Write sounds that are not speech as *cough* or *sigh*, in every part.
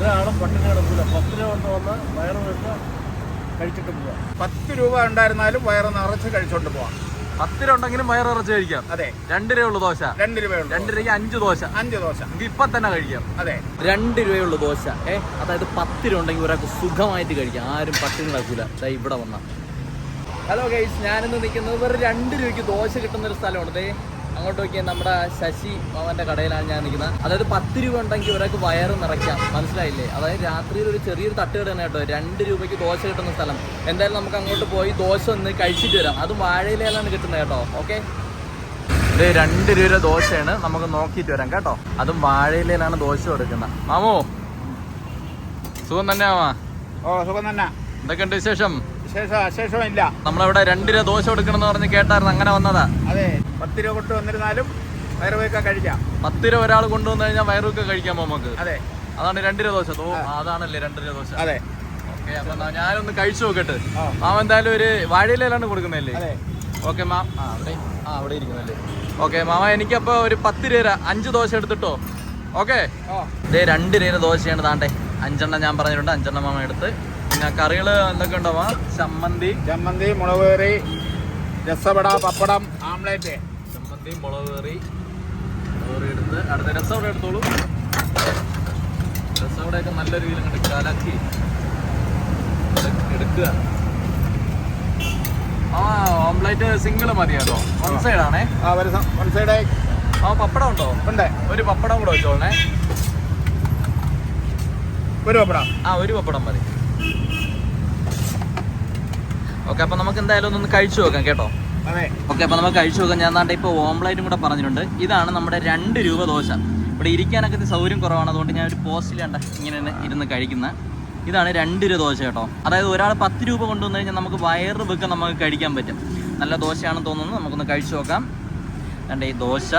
ഒരാളും പട്ടിണി കിടക്കില്ല പത്ത് രൂപ കൊണ്ട് വന്ന് വയറ് വെച്ച് കഴിച്ചിട്ട് പോവാം. പത്ത് രൂപ ഉണ്ടായിരുന്നാലും വയറ് നിറച്ച് കഴിച്ചോണ്ട് പോവാം. പത്ത് രൂപ ഉണ്ടെങ്കിലും വയറിറച്ച് കഴിക്കാം. അതെ. രണ്ട് രൂപയുള്ളൂ ദോശ. രണ്ട് രൂപയുള്ളൂ രണ്ട് രൂപയ്ക്ക് അഞ്ച് ദോശ. അഞ്ച് ദോശ. ഇത് ഇപ്പൊ തന്നെ കഴിക്കാം. അതെ. രണ്ട് രൂപയുള്ള ദോശ. ഏ അതായത് പത്ത് രൂപ ഉണ്ടെങ്കിൽ ഒരാൾക്ക് സുഖമായിട്ട് കഴിക്കാം. ആരും പട്ടിണി കിടക്കൂല. ദാ ഇവിടെ വന്ന. ഹലോ ഗൈസ് ഞാനിന്ന് നിൽക്കുന്നത് വെറും രണ്ട് രൂപയ്ക്ക് ദോശ കിട്ടുന്ന ഒരു സ്ഥലമാണ്. ദേ അങ്ങോട്ട് നോക്കിയാൽ നമ്മുടെ ശശി മാമന്റെ കടയിലാണ് ഞാൻ നിൽക്കുന്നത്. അതായത് പത്ത് രൂപ ഉണ്ടെങ്കിൽ ഒരാൾക്ക് വയറ് നിറയ്ക്കാം. മനസ്സിലായില്ലേ? അതായത് രാത്രിയിൽ ഒരു ചെറിയൊരു തട്ടുകട തന്നെ കേട്ടോ. രണ്ട് രൂപയ്ക്ക് ദോശ കിട്ടുന്ന സ്ഥലം. എന്തായാലും നമുക്ക് അങ്ങോട്ട് പോയി ദോശ ഒന്ന് കഴിച്ചിട്ട് വരാം. അത് വാഴയിലാണ് കിട്ടുന്നത് കേട്ടോ. ഓക്കെ? ഇത് രണ്ട് രൂപ ദോശയാണ്. നമുക്ക് നോക്കിയിട്ട് വരാം കേട്ടോ. അതും വാഴയിലാണ് ദോശ കൊടുക്കുന്നത്. മാമോ സുഖം തന്നെ മാമാ? ഓ സുഖം തന്നെ. എന്തൊക്കെയുണ്ട് വിശേഷം? വിശേഷം നമ്മളിവിടെ രണ്ട് രൂപ ദോശ കൊടുക്കണമെന്ന് പറഞ്ഞ് കേട്ടായിരുന്നു. അങ്ങനെ വന്നതാ. അതെ. പത്ത് രൂപ കൊണ്ട് വന്നിരുന്നാലും വയറ് വെക്കാൻ കഴിക്കാം. പത്ത് രൂപ ഒരാൾ കൊണ്ടുവന്നു കഴിഞ്ഞാൽ വയറൊക്കെ കഴിക്കാം നമുക്ക്. അതെ. അതാണ് രണ്ട് രൂപ ദോശ. അതാണല്ലേ രണ്ട് രൂപ ദോശ? അതെ. ഓക്കെ അപ്പൊ ഞാനൊന്ന് കഴിച്ചു നോക്കട്ടെ. മാം എന്തായാലും ഒരു വാഴയിലാണ് കൊടുക്കുന്നതല്ലേ? Okay ma'am. ആ അവിടെ ആ അവിടെ ഇരിക്കുന്നല്ലേ ഓക്കെ മാമ എനിക്കപ്പോ ഒരു പത്ത് രൂപ അഞ്ച് ദോശ എടുത്തിട്ടോ? ഓക്കെ? ഇതേ രണ്ട് രൂപ ദോശയാണ് താണ്ടേ അഞ്ചെണ്ണം ഞാൻ പറഞ്ഞിട്ടുണ്ട്. അഞ്ചെണ്ണം മാമ എടുത്ത്. പിന്നെ കറികൾ എന്തൊക്കെ ഉണ്ടോ മാം? ചമ്മന്തി. ചമ്മന്തി മുളക് കറി രസവട പപ്പടം ആംലേറ്റ് ചമ്മന്തി മുളക് കറി. കറി എടുത്ത് അടുത്ത രസവട എടുത്തോളൂ. രസവടയൊക്കെ നല്ല രീതിയിൽ കണ്ട് കലക്കി എടുക്ക- എടുക്കുക. ആ ഓംലൈറ്റ് സിംഗിൾ മതി കേട്ടോ. വൺ സൈഡ് ആണേ. വൺ സൈഡ് ആ പപ്പടം ഉണ്ടോ? ഉണ്ട്. ഒരു പപ്പടം കൂടെ വെച്ചോളണേ. ഒരു പപ്പടം. ആ ഒരു പപ്പടം മതി. ഓക്കെ അപ്പൊ നമുക്ക് എന്തായാലും ഒന്ന് കഴിച്ചു നോക്കാം കേട്ടോ. ഓക്കെ അപ്പോൾ നമുക്ക് കഴിച്ചു നോക്കാം. ഞാൻ നാട്ടെ ഇപ്പോൾ ഓംലൈറ്റും കൂടെ പറഞ്ഞിട്ടുണ്ട്. ഇതാണ് നമ്മുടെ രണ്ട് രൂപ ദോശ. ഇവിടെ ഇരിക്കാനൊക്കെ ഇത് സൗകര്യം കുറവാണ്. അതുകൊണ്ട് ഞാൻ ഒരു പോസ്റ്റിൽ കണ്ട ഇങ്ങനെ ഇരുന്ന് കഴിക്കുന്ന. ഇതാണ് രണ്ട് രൂപ ദോശ കേട്ടോ. അതായത് ഒരാൾ പത്ത് രൂപ കൊണ്ടുവന്നു കഴിഞ്ഞാൽ നമുക്ക് വയറ് വെക്കം നമുക്ക് കഴിക്കാൻ പറ്റും. നല്ല ദോശയാണെന്ന് തോന്നുന്നു. നമുക്കൊന്ന് കഴിച്ചു നോക്കാം. രണ്ട് ഈ ദോശ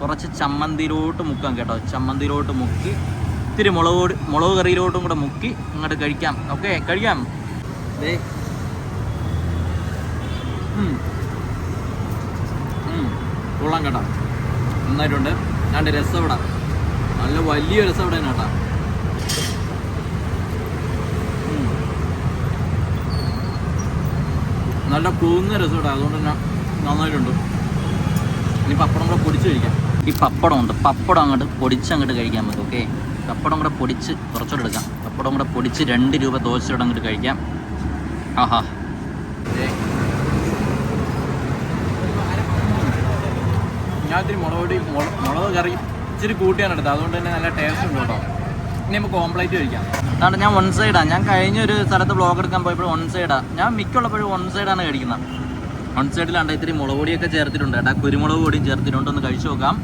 കുറച്ച് ചമ്മന്തിയിലോട്ട് മുക്കാം കേട്ടോ. ചമ്മന്തിയിലോട്ട് മുക്കി ഇത്തിരി മുളക് മുളക് കറിയിലോട്ടും കൂടെ മുക്കി അങ്ങോട്ട് കഴിക്കാം. ഓക്കെ കഴിക്കാം. ദേ. കൊള്ളാം കേട്ടോ. നന്നായിട്ടുണ്ട്. രണ്ട് രസവട. നല്ല വലിയ രസവട തന്നെ. നല്ല കൂന്ന രസവട. അതുകൊണ്ട് തന്നെ നന്നായിട്ടുണ്ട്. ഇനി പപ്പടം കൂടെ പൊടിച്ച് കഴിക്കാം. ഈ പപ്പടം ഉണ്ട്. പപ്പടം അങ്ങോട്ട് പൊടിച്ച് അങ്ങോട്ട് കഴിക്കാൻ പറ്റും ഓക്കെ പപ്പടം കൂടെ പൊടിച്ച് കുറച്ചുകൂടെ എടുക്കാം. പപ്പടം കൂടെ പൊടിച്ച് രണ്ട് രൂപ ദോശയോടെ അങ്ങോട്ട് കഴിക്കാം. ആഹാ. ഞാൻ ഇത്തിരി മുളക് പൊടി മുള- മുളക് കറി ഇച്ചിരി കൂട്ടിയാണ് എടുത്തത്. അതുകൊണ്ട് തന്നെ നല്ല ടേസ്റ്റ് ഉണ്ട് കേട്ടോ. ഇനി നമുക്ക് കോംപ്ലൈറ്റ് കഴിക്കാം. അതാണ് ഞാൻ വൺ സൈഡാണ് ഞാൻ കഴിഞ്ഞ ഒരു സ്ഥലത്ത് ബ്ലോഗ് എടുക്കാൻ പോയപ്പോഴും വൺ സൈഡാണ് ഞാൻ മിക്കുള്ളപ്പോഴും വൺ സൈഡാണ് കഴിക്കുന്നത് വൺ സൈഡിലാണ്ട് ഇത്തിരി മുളക് പൊടിയൊക്കെ ചേർത്തിട്ടുണ്ട്. കേട്ടോ കുരുമുളക് പൊടിയും ചേർത്തിട്ടുണ്ട്. ഒന്ന് കഴിച്ചു നോക്കാം.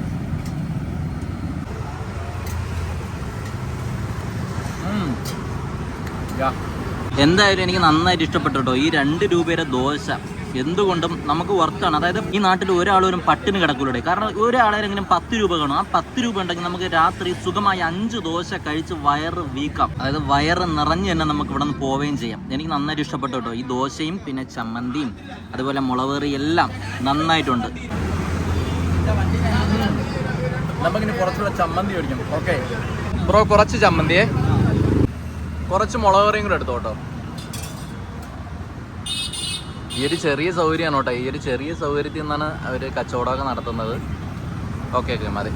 എന്തായാലും എനിക്ക് നന്നായിട്ട് ഇഷ്ടപ്പെട്ടു കേട്ടോ. ഈ രണ്ട് രൂപയുടെ ദോശ. എന്തുകൊണ്ടും നമുക്ക് വർത്താണ് അതായത് ഈ നാട്ടിൽ ഒരാളൊരു പട്ടിന് കിടക്കൂലേ കാരണം ഒരാളെങ്കിലും പത്ത് രൂപ കാണും. ആ പത്ത് രൂപ ഉണ്ടെങ്കിൽ നമുക്ക് രാത്രി സുഖമായി അഞ്ച് ദോശ കഴിച്ച് വയറ് വീക്കാം. അതായത് വയറ് നിറഞ്ഞ് തന്നെ നമുക്ക് ഇവിടെ നിന്ന് പോവുകയും ചെയ്യാം. എനിക്ക് നന്നായിട്ട് ഇഷ്ടപ്പെട്ടു കേട്ടോ. ഈ ദോശയും പിന്നെ ചമ്മന്തിയും അതുപോലെ മുളവേറി എല്ലാം നന്നായിട്ടുണ്ട്. നമുക്കിനി കുറച്ചുള്ള ചമ്മന്തി മേടിക്കണം ഓക്കെ ബ്രോ കുറച്ച് ചമ്മന്തിയെ. കുറച്ച് മുളക് കറിയും കൂടെ എടുത്തോ കേട്ടോ ഈ ഒരു ചെറിയ സൗകര്യമാണ് കേട്ടോ. ഈ ഒരു ചെറിയ സൗകര്യത്തിൽ നിന്നാണ് അവർ കച്ചവടമൊക്കെ നടത്തുന്നത്. ഓക്കെ ഓക്കെ മതി.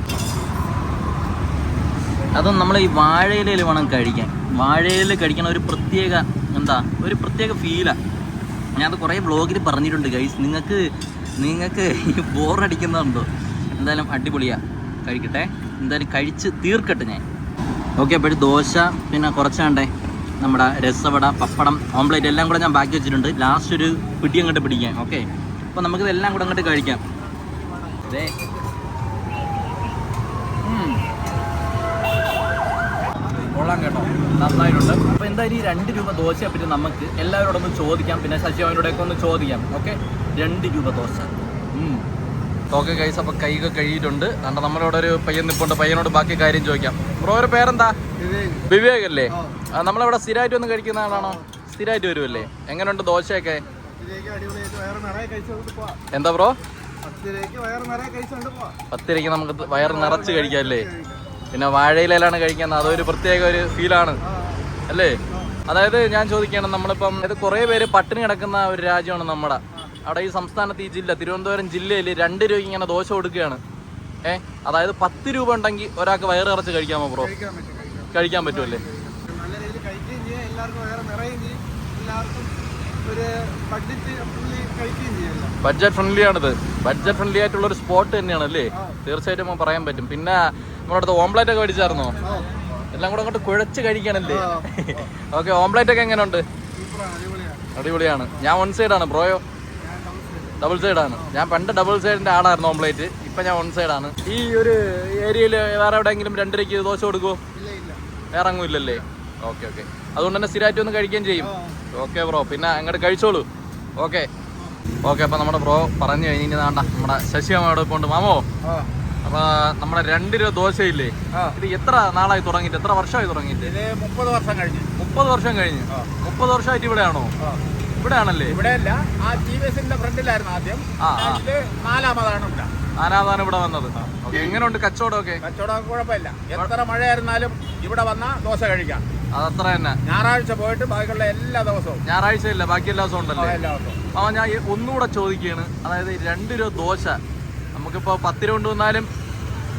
അതും നമ്മൾ ഈ വാഴയിലയിൽ വേണം കഴിക്കാൻ. വാഴയില കഴിക്കണ ഒരു പ്രത്യേക എന്താ ഒരു പ്രത്യേക ഫീലാണ് ഞാനത് കുറേ ബ്ലോഗിൽ പറഞ്ഞിട്ടുണ്ട് ഗൈസ് നിങ്ങൾക്ക് നിങ്ങൾക്ക് ബോറടിക്കുന്നുണ്ടോ എന്തായാലും അടിപൊളിയാണ് കഴിക്കട്ടെ. എന്തായാലും കഴിച്ച് തീർക്കട്ടെ ഞാൻ. ഓക്കെ അപ്പോഴും ദോശ പിന്നെ കുറച്ച് വേണ്ടേ? നമ്മുടെ രസവട പപ്പടം ഓംപ്ലേറ്റ് എല്ലാം കൂടെ ഞാൻ ബാക്കി വെച്ചിട്ടുണ്ട്. ലാസ്റ്റ് ഒരു പിടി അങ്ങോട്ട് പിടിക്കാം ഓക്കെ അപ്പോൾ നമുക്കിതെല്ലാം കൂടെ അങ്ങോട്ട് കഴിക്കാം. അതെ കൊള്ളാം കേട്ടോ. നന്നായിട്ടുണ്ട്. അപ്പോൾ എന്തായാലും ഈ രണ്ട് രൂപ ദോശയെ പറ്റി നമുക്ക് എല്ലാവരോടൊന്ന് ചോദിക്കാം. പിന്നെ ശശിയോനോടൊക്കെ ഒന്ന് ചോദിക്കാം ഓക്കെ രണ്ട് രൂപ ദോശ. ഓക്കെ കൈസ് അപ്പോൾ കൈയൊക്കെ കഴിയിട്ടുണ്ട് കണ്ട നമ്മളിവിടെ ഒരു പയ്യൻ നിൽപ്പുണ്ട് പയ്യനോട് ബാക്കി കാര്യം ചോദിക്കാം. ബ്രോ ഒരു പേരെന്താ? വിവേക്. അല്ലേ? നമ്മളിവിടെ സ്ഥിരമായിട്ട് വന്ന് കഴിക്കുന്ന ആളാണോ? സ്ഥിരമായിട്ട് വരുമല്ലേ എങ്ങനെയുണ്ട് ദോശയൊക്കെ? എന്താ ബ്രോ? പത്തിരക്ക് നമുക്ക് വയർ നിറച്ച് കഴിക്കാം അല്ലേ? പിന്നെ വാഴയിലാണ് കഴിക്കുന്നത്. അതൊരു പ്രത്യേക ഒരു ഫീലാണ്. അല്ലേ? അതായത് ഞാൻ ചോദിക്കുകയാണ് നമ്മളിപ്പം ഇത് കുറേ പേര് പട്ടിണി കിടക്കുന്ന ഒരു രാജ്യമാണ് നമ്മുടെ. അവിടെ ഈ സംസ്ഥാനത്ത് ഈ ജില്ല തിരുവനന്തപുരം ജില്ലയിൽ രണ്ട് രൂപയ്ക്ക് ഇങ്ങനെ ദോശ കൊടുക്കുകയാണ്. ഏ? അതായത് പത്ത് രൂപ ഉണ്ടെങ്കിൽ ഒരാൾക്ക് വയറ് നിറച്ച് കഴിക്കാമോ ബ്രോ? കഴിക്കാൻ പറ്റും കഴിക്കാം കഴിക്കാൻ പറ്റുമല്ലേ? ബഡ്ജറ്റ് ഫ്രണ്ട്ലി ആണിത്. ബഡ്ജറ്റ് ഫ്രണ്ട്ലി ആയിട്ടുള്ള ഒരു സ്പോട്ട് തന്നെയാണ് അല്ലേ? തീർച്ചയായിട്ടും പറയാൻ പറ്റും. പിന്നെ നമ്മുടെ അടുത്ത് ഓംപ്ലേറ്റ് ഒക്കെ മേടിച്ചായിരുന്നോ? എല്ലാം കൂടെ അങ്ങോട്ട് കുഴച്ച് കഴിക്കണല്ലേ? ഓക്കെ ഓംപ്ലേറ്റ് *laughs* ഒക്കെ എങ്ങനെയുണ്ട് അടിപൊളിയാണ്. ഞാൻ വൺ സൈഡ് ആണ് ബ്രോയോ ഡബിൾ സൈഡാണ് ഞാൻ പണ്ട് ഡബിൾ സൈഡിന്റെ ആളായിരുന്നു ഓംപ്ലേറ്റ് ഇപ്പൊ ഞാൻ വൺ സൈഡാണ് ഈ ഒരു ഏരിയയിൽ വേറെ എവിടെയെങ്കിലും രണ്ടരയ്ക്ക് ദോശ കൊടുക്കുമോ വേറെ അങ്ങും ഇല്ലല്ലേ? ഓക്കെ ഓക്കെ അതുകൊണ്ട് തന്നെ സ്ഥിരമായിട്ട് ഒന്ന് കഴിക്കുകയും ചെയ്യും. ഓക്കെ ബ്രോ പിന്നെ അങ്ങോട്ട് കഴിച്ചോളൂ. ഓക്കെ ഓക്കെ അപ്പം നമ്മുടെ ബ്രോ പറഞ്ഞു കഴിഞ്ഞ് വേണ്ട നമ്മുടെ ശശിയമ്മ അവിടെ പോണ്ട് മാമോ? അപ്പൊ നമ്മുടെ രണ്ട് രൂപ ദോശയില്ലേ ഇത് എത്ര നാളായി തുടങ്ങിയിട്ട്? എത്ര വർഷമായി തുടങ്ങിയിട്ട്? മുപ്പത് വർഷം കഴിഞ്ഞു. മുപ്പത് വർഷം കഴിഞ്ഞു. മുപ്പത് വർഷമായിട്ട് ഇവിടെയാണോ? ഇവിടെയാണല്ലേ? ഇവിടെയല്ല. ആ ടി വി എസിന്റെ ഫ്രണ്ടിലായിരുന്നു ആദ്യം. ആ, ആ. ഇത് നാലാമതാണ് ഇവിടെ ആരാധാനം ഇവിടെ വന്നത് ഓക്കെ. എങ്ങനെയുണ്ട് കച്ചവടമൊക്കെ? കച്ചവടം കുഴപ്പമില്ല. എത്ര മഴയായിരുന്നാലും ഇവിടെ വന്ന ദോശ കഴിക്കാം. അതത്ര തന്നെ. ഞായറാഴ്ച പോയിട്ട് ബാക്കിയുള്ള എല്ലാ ദിവസവും. ഞായറാഴ്ച ഇല്ല ബാക്കി എല്ലാ ദിവസവും ആ, ഉണ്ടല്ലേ എല്ലാ ദിവസവും. ഞാൻ ഈ ഒന്നുകൂടെ ചോദിക്കുകയാണ്. അതായത് ഈ രണ്ട് രൂപ ദോശ. നമുക്കിപ്പോ പത്ത് രൂപ കൊണ്ടുവന്നാലും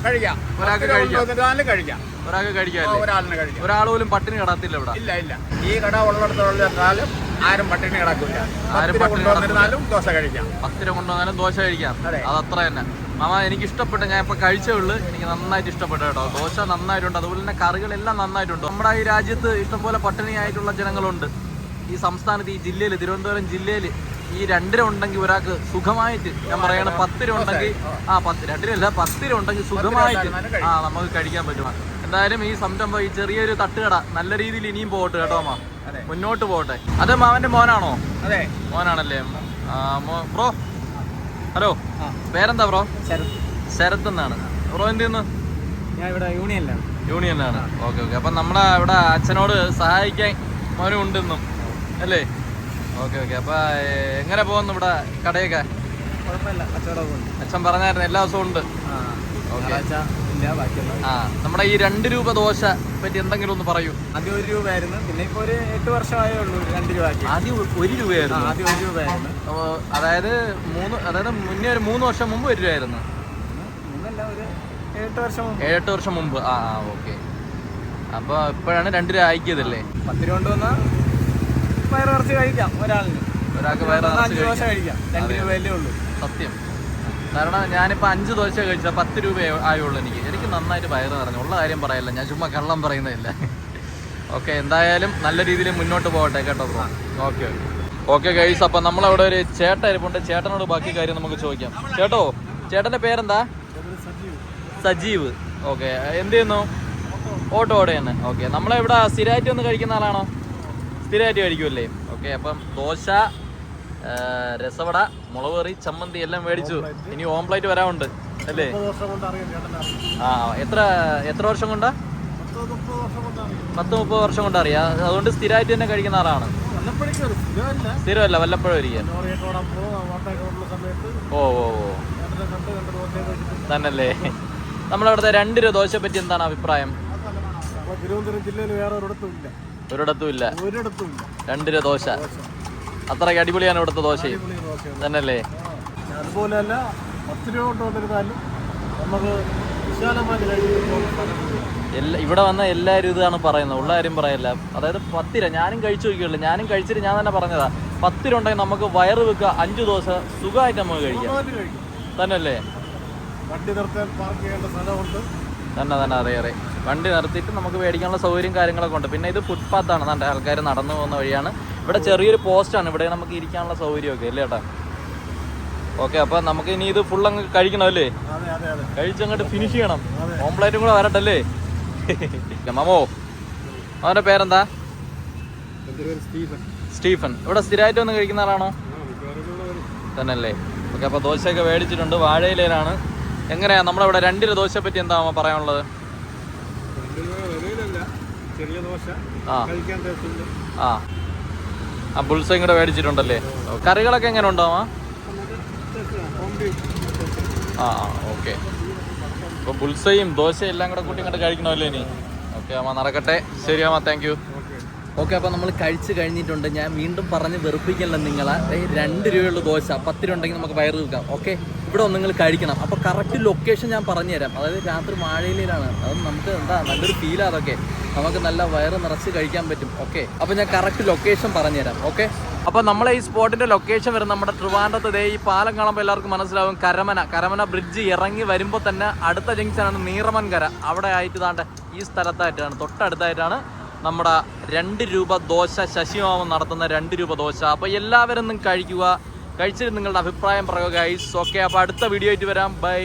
കഴിക്കാം. ഒരാൾക്ക് കഴിക്കാം. കഴിക്കാം. ഒരാൾക്ക് കഴിക്കാമല്ലേ ഒരാളിന് കഴിക്കാം. ഒരാൾ പോലും പട്ടിണി കിടത്തില്ല ഇവിടെ. ഇല്ല ഇല്ല. ഈ കട ഉള്ളിടത്തോളം ആരും പട്ടിണി കിടക്കില്ല ആരും പട്ടിണി കൊണ്ടുവന്നിരുന്നാലും ദോശ കഴിക്കാം. പത്ത് രൂപ കൊണ്ടുവന്നാലും ദോശ കഴിക്കാം. അത്. അത്ര തന്നെ. മാമ എനിക്ക് ഇഷ്ടപ്പെട്ട ഞാൻ ഇപ്പൊ കഴിച്ചേ ഉള്ളു. എനിക്ക് നന്നായിട്ട് ഇഷ്ടപ്പെട്ടു കേട്ടോ. ദോശ നന്നായിട്ടുണ്ട്. അതുപോലെ തന്നെ കറികളെല്ലാം നന്നായിട്ടുണ്ട്. നമ്മുടെ ഈ രാജ്യത്ത് ഇഷ്ടംപോലെ പട്ടിണിയായിട്ടുള്ള ജനങ്ങളുണ്ട്. ഈ സംസ്ഥാനത്ത് ഈ ജില്ലയിൽ തിരുവനന്തപുരം ജില്ലയിൽ ഈ രണ്ടര ഉണ്ടെങ്കിൽ ഒരാൾക്ക് സുഖമായിട്ട് ഞാൻ പറയണ പത്തിര ഉണ്ടെങ്കിൽ ആ പത്ത് രണ്ടിലല്ല പത്ത് രൂപ ഉണ്ടെങ്കിൽ സുഖമായിട്ട് ആ നമുക്ക് കഴിക്കാൻ പറ്റും. എന്തായാലും ഈ സംരംഭം ഈ ചെറിയൊരു തട്ടുകട നല്ല രീതിയിൽ ഇനിയും പോകട്ടെ കേട്ടോ അമ്മ. മുന്നോട്ട് പോകട്ടെ. അത് മാവന്റെ മോനാണോ? അതെ. മോനാണല്ലേ? ബ്രോ? ഹലോ? പേരെന്താ ബ്രോ? ശരത്. എന്നാണ്. ബ്രോ എന്ത് ചെയ്യുന്നു ഞാൻ ഇവിടെ യൂണിയനിലാണ്. യൂണിയനിലാണ്. Okay okay. അപ്പം നമ്മുടെ ഇവിടെ അച്ഛനോട് സഹായിക്കാൻ മോനും ഉണ്ടെന്നും അല്ലേ? Okay okay. അപ്പൊ എങ്ങനെ പോകുന്നു ഇവിടെ കടയൊക്കെ? കുഴപ്പമില്ല. അച്ഛൻ പറഞ്ഞായിരുന്നു എല്ലാ ദിവസവും ഉണ്ട്. ഓക്കെ. ഇല്ല ബാക്കിയുള്ള ആ നമ്മുടെ ഈ രണ്ട് രൂപ ദോശ പറ്റി എന്തെങ്കിലും ഒന്ന് പറയൂ. ആദ്യം ഒരു രൂപയായിരുന്നു പിന്നെ ഇപ്പൊ ഒരു എട്ട് വർഷമായേ ഉള്ളൂ രണ്ട് രൂപ ആദ്യം ഒരു രൂപയായിരുന്നു? ആദ്യം ഒരു രൂപയായിരുന്നു. അപ്പൊ അതായത് മൂന്ന് അതായത് മുന്നേ ഒരു മൂന്ന് വർഷം മുമ്പ് ഒരു രൂപയായിരുന്നു. മൂന്നല്ല ഒരു എട്ട് വർഷം മുമ്പ്. ഏഴെട്ട് വർഷം മുമ്പ്. ആ ആ ഓക്കെ. അപ്പൊ ഇപ്പോഴാണ് രണ്ട് രൂപ അയക്കിയതല്ലേ പത്ത് രൂപ കൊണ്ടുവന്ന വയറ് കുറച്ച് കഴിക്കാം ഒരാളിന്. ഒരാൾക്ക് വയറ് അഞ്ച് ദോശ കഴിക്കാം. കഴിക്കാം രണ്ട് അതെ. രൂപയല്ലേ ഉള്ളൂ. സത്യം. കാരണം ഞാനിപ്പോൾ അഞ്ച് ദോശ കഴിച്ചാൽ പത്ത് രൂപ ആയുള്ളൂ എനിക്ക്. എനിക്ക് നന്നായിട്ട് വയറ് നിറഞ്ഞു. ഉള്ള കാര്യം പറയല്ല ഞാൻ ചുമ്മാ കള്ളം പറയുന്നതല്ല. ഓക്കെ എന്തായാലും നല്ല രീതിയിൽ മുന്നോട്ട് പോകട്ടെ കേട്ടോ ബ്രോ. Okay okay. ഗൈസ് അപ്പം നമ്മളവിടെ ഒരു ചേട്ടൻ ഇരിപ്പുണ്ട്. ചേട്ടനോട് ബാക്കി കാര്യം നമുക്ക് ചോദിക്കാം. ചേട്ടോ ചേട്ടന്റെ പേരെന്താ? സജീവ്. ഓക്കെ എന്ത് ചെയ്യുന്നു? ഓട്ടോ ഓടെ തന്നെ ഓക്കെ നമ്മളെവിടെ സ്ഥിരമായിട്ട് ഒന്ന് കഴിക്കുന്ന ആളാണോ? സ്ഥിരമായിട്ട് കഴിക്കുമല്ലേ ഓക്കെ അപ്പം ദോശ രസവട മുളക് കറി ചമ്മന്തി എല്ലാം മേടിച്ചു. ഇനി ഓംപ്ലേറ്റ് വരാനുണ്ട് അല്ലേ? ആ എത്ര എത്ര വർഷം കൊണ്ടാ? പത്ത് മുപ്പത് വർഷം കൊണ്ട് അറിയാം. അതുകൊണ്ട് സ്ഥിരമായിട്ട് തന്നെ കഴിക്കുന്ന ആളാണ്. സ്ഥിരമല്ല. വല്ലപ്പോഴും ഒരിക്കൽ സമയത്ത്. ഓ ഓ ഓ. തന്നല്ലേ. നമ്മളവിടുത്തെ രണ്ട് രൂപ ദോശയെ പറ്റി എന്താണ് അഭിപ്രായം? തിരുവനന്തപുരം ജില്ലയിൽ വേറെ ഒരിടത്തും ഇല്ല. ഒരിടത്തും ഇല്ല. ഒരിടത്തും ഇല്ല. രണ്ട് രൂപ ദോശ. അത്രയ്ക്ക് അടിപൊളിയാണ് ഇവിടുത്തെ ദോശയും. തന്നെയല്ലേ? അതുപോലെ അല്ല പത്ത് രൂപ നമുക്ക് എല്ലാ ഇവിടെ വന്ന എല്ലാവരും ഇതാണ് പറയുന്നത്. ഉള്ള കാര്യം പറയല്ല. അതായത് പത്തിര ഞാനും കഴിച്ചു നോക്കിയുള്ളൂ ഞാനും കഴിച്ചിട്ട് ഞാൻ തന്നെ പറഞ്ഞതാ. പത്ത് രൂപ ഉണ്ടെങ്കിൽ നമുക്ക് വയറ് വെക്കുക അഞ്ച് ദോശ സുഖമായിട്ട് നമുക്ക് കഴിക്കാം. തന്നെ കഴിക്കും. തന്നല്ലേ വണ്ടി നിർത്താൻ പാർക്ക് ചെയ്യേണ്ട സ്ഥലമുണ്ട്. തന്നെ തന്നെ. അതെ അതെ. വണ്ടി നിർത്തിയിട്ട് നമുക്ക് മേടിക്കാനുള്ള സൗകര്യം കാര്യങ്ങളൊക്കെ ഉണ്ട്. പിന്നെ ഇത് ഫുട്പാത്താണ് നല്ല ആൾക്കാർ നടന്നു പോകുന്ന വഴിയാണ്. ഇവിടെ ചെറിയൊരു പോസ്റ്റാണ് ഇവിടെ നമുക്ക് ഇരിക്കാനുള്ള സൗകര്യമൊക്കെ അല്ലേ ഏട്ടാ? ഓക്കെ അപ്പൊ നമുക്ക് ഇനി ഇത് ഫുൾ അങ്ങ് കഴിക്കണം അല്ലേ? കഴിച്ചങ്ങോട്ട് ഫിനിഷ് ചെയ്യണം. ഓംപ്ലേറ്റും കൂടെ വരട്ടല്ലേ മാമോ. അവന്റെ പേരെന്താ? സ്റ്റീഫൻ. ഇവിടെ സ്ഥിരമായിട്ട് വന്ന് കഴിക്കുന്ന ആളാണോ? തന്നല്ലേ ഓക്കെ അപ്പോൾ ദോശയൊക്കെ മേടിച്ചിട്ടുണ്ട്. വാഴയിലയിലാണ്. എങ്ങനെയാ? നമ്മളിവിടെ രണ്ടിര ദോശയെ പറ്റി എന്താ പറയാനുള്ളത്? ചെറിയ ദോശ. ആ. ആ. ആ ബുൾസയും കൂടെ മേടിച്ചിട്ടുണ്ടല്ലേ? കറികളൊക്കെ എങ്ങനെ ഉണ്ടോ ആ ഓക്കെ അപ്പൊ ബുൾസയും ദോശയും എല്ലാം കൂടെ കൂട്ടി ഇങ്ങോട്ട് കഴിക്കണമല്ലോ ഇനി? ഓക്കെ അമ്മ നടക്കട്ടെ. ശരി അമ്മ താങ്ക് യു ഓക്കെ അപ്പോൾ നമ്മൾ കഴിച്ച് കഴിഞ്ഞിട്ടുണ്ട്. ഞാൻ വീണ്ടും പറഞ്ഞ് വെറുപ്പിക്കല്ല നിങ്ങളെ. രണ്ട് രൂപയുള്ള ദോശ. പത്ത് രൂപ ഉണ്ടെങ്കിൽ നമുക്ക് വയറ് തീർക്കാം ഓക്കെ ഇവിടെ ഒന്ന് നിങ്ങൾ കഴിക്കണം. അപ്പോൾ കറക്റ്റ് ലൊക്കേഷൻ ഞാൻ പറഞ്ഞു തരാം അതായത് രാത്രി വാഴയിലാണ് അത് നമുക്ക് എന്താ നല്ലൊരു ഫീൽ അതൊക്കെ. നമുക്ക് നല്ല വയറ് നിറച്ച് കഴിക്കാൻ പറ്റും. ഓക്കെ അപ്പോൾ ഞാൻ കറക്റ്റ് ലൊക്കേഷൻ പറഞ്ഞു തരാം ഓക്കെ അപ്പോൾ നമ്മളെ ഈ സ്പോട്ടിന്റെ ലൊക്കേഷൻ വരും നമ്മുടെ ട്രിവാൻഡ്രത്ത്. ഈ പാലം കാണുമ്പോൾ എല്ലാവർക്കും മനസ്സിലാവും. കരമന. കരമന ബ്രിഡ്ജ് ഇറങ്ങി വരുമ്പോൾ തന്നെ അടുത്ത ജംഗ്ഷനാണ് നീറമൻകര. അവിടെ ആയിട്ട് താണ്ട ഈ സ്ഥലത്തായിട്ടാണ് തൊട്ടടുത്തായിട്ടാണ് നമ്മുടെ രണ്ട് രൂപ ദോശ ശശിമാമൻ നടത്തുന്ന രണ്ട് രൂപ ദോശ. അപ്പോൾ എല്ലാവരും കഴിക്കുക. കഴിച്ചിട്ട് നിങ്ങളുടെ അഭിപ്രായം പറയുക ഗൈസ് ഓക്കെ അപ്പോൾ അടുത്ത വീഡിയോ ആയിട്ട് വരാം. ബൈ